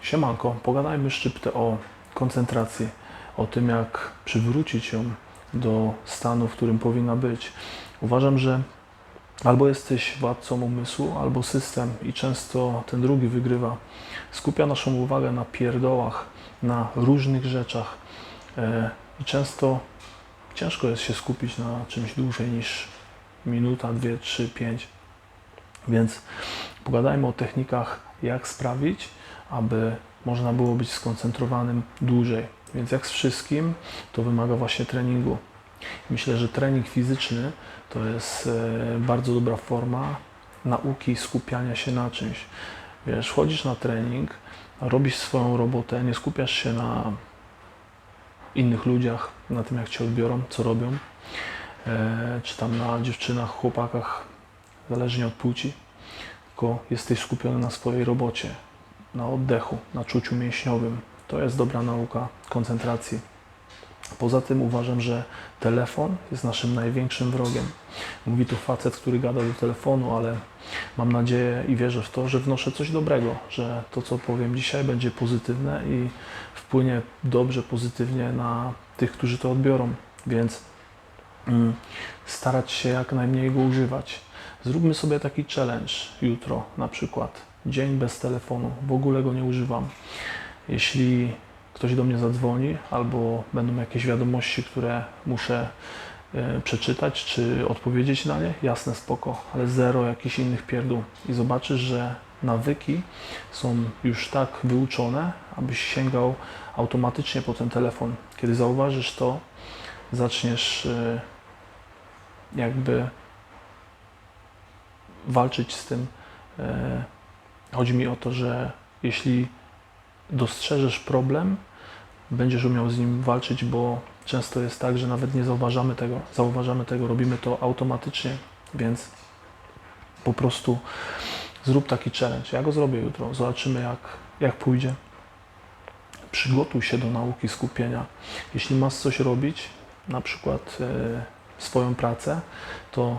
Siemanko, pogadajmy szczyptę o koncentracji, o tym jak przywrócić ją do stanu, w którym powinna być. Uważam, że albo jesteś władcą umysłu, albo system i często ten drugi wygrywa. Skupia naszą uwagę na pierdołach, na różnych rzeczach e, i często ciężko jest się skupić na czymś dłużej niż minuta, dwie, trzy, pięć. Więc pogadajmy o technikach, jak sprawić, aby można było być skoncentrowanym dłużej. Więc jak z wszystkim, to wymaga właśnie treningu. Myślę, że trening fizyczny to jest e, bardzo dobra forma nauki skupiania się na czymś. Wiesz, wchodzisz na trening, robisz swoją robotę, nie skupiasz się na innych ludziach, na tym jak cię odbiorą, co robią, e, czy tam na dziewczynach, chłopakach, zależnie od płci, tylko jesteś skupiony na swojej robocie, na oddechu, na czuciu mięśniowym. To jest dobra nauka koncentracji. Poza tym uważam, że telefon jest naszym największym wrogiem. Mówi tu facet, który gada do telefonu, ale mam nadzieję i wierzę w to, że wnoszę coś dobrego, że to, co powiem dzisiaj, będzie pozytywne i wpłynie dobrze, pozytywnie na tych, którzy to odbiorą. Więc mm, starać się jak najmniej go używać. Zróbmy sobie taki challenge jutro, na przykład dzień bez telefonu, w ogóle go nie używam. Jeśli ktoś do mnie zadzwoni albo będą jakieś wiadomości, które muszę e, przeczytać czy odpowiedzieć na nie, jasne, spoko, ale zero jakichś innych pierdół. I zobaczysz, że nawyki są już tak wyuczone, abyś sięgał automatycznie po ten telefon. Kiedy zauważysz to, zaczniesz e, jakby walczyć z tym. Chodzi mi o to, że jeśli dostrzeżesz problem, będziesz umiał z nim walczyć, bo często jest tak, że nawet nie zauważamy tego, zauważamy tego, robimy to automatycznie, więc po prostu zrób taki challenge. Ja go zrobię jutro, zobaczymy jak, jak pójdzie. Przygotuj się do nauki skupienia. Jeśli masz coś robić, na przykład e, swoją pracę, to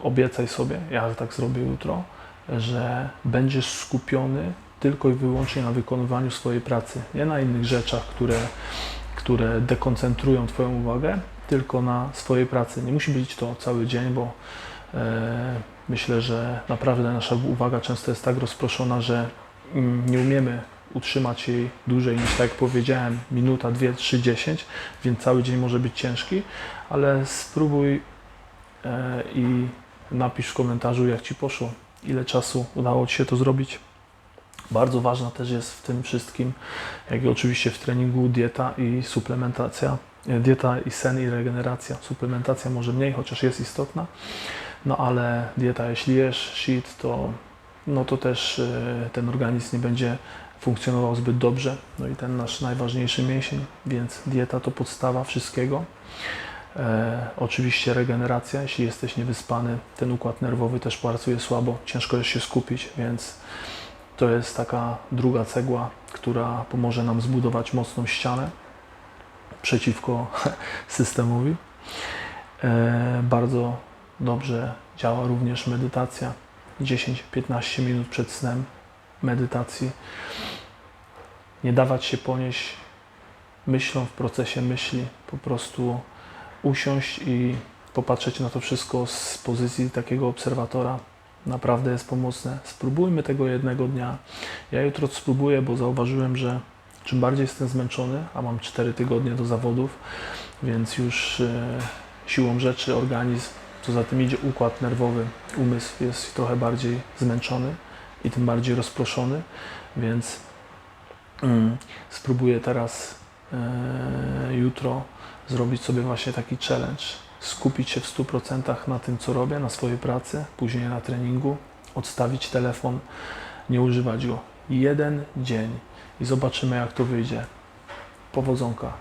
obiecaj sobie, ja tak zrobię jutro, że będziesz skupiony tylko i wyłącznie na wykonywaniu swojej pracy, nie na innych rzeczach, które, które dekoncentrują Twoją uwagę, tylko na swojej pracy. Nie musi być to cały dzień, bo e, myślę, że naprawdę nasza uwaga często jest tak rozproszona, że mm, nie umiemy utrzymać jej dłużej niż, tak jak powiedziałem, minuta, dwie, trzy, dziesięć, więc cały dzień może być ciężki, ale spróbuj e, i napisz w komentarzu, jak Ci poszło, ile czasu udało Ci się to zrobić. Bardzo ważna też jest w tym wszystkim, jak i oczywiście w treningu dieta i suplementacja. E, Dieta i sen i regeneracja. Suplementacja może mniej, chociaż jest istotna. No ale dieta, jeśli jesz shit, to, no to też e, ten organizm nie będzie funkcjonował zbyt dobrze. No i ten nasz najważniejszy mięsień, więc dieta to podstawa wszystkiego. E, oczywiście regeneracja, jeśli jesteś niewyspany, ten układ nerwowy też pracuje słabo, ciężko jest się skupić, więc to jest taka druga cegła, która pomoże nam zbudować mocną ścianę przeciwko systemowi. E, bardzo dobrze działa również medytacja. 10-15 minut przed snem medytacji. Nie dawać się ponieść myślą w procesie myśli, po prostu usiąść i popatrzeć na to wszystko z pozycji takiego obserwatora. Naprawdę jest pomocne. Spróbujmy tego jednego dnia. Ja jutro spróbuję, bo zauważyłem, że czym bardziej jestem zmęczony, a mam 4 tygodnie do zawodów, więc już e, siłą rzeczy organizm, co za tym idzie układ nerwowy, umysł jest trochę bardziej zmęczony i tym bardziej rozproszony, więc mm, spróbuję teraz e, jutro zrobić sobie właśnie taki challenge, skupić się w 100% na tym, co robię, na swojej pracy, później na treningu, odstawić telefon, nie używać go. Jeden dzień i zobaczymy, jak to wyjdzie. Powodzonka.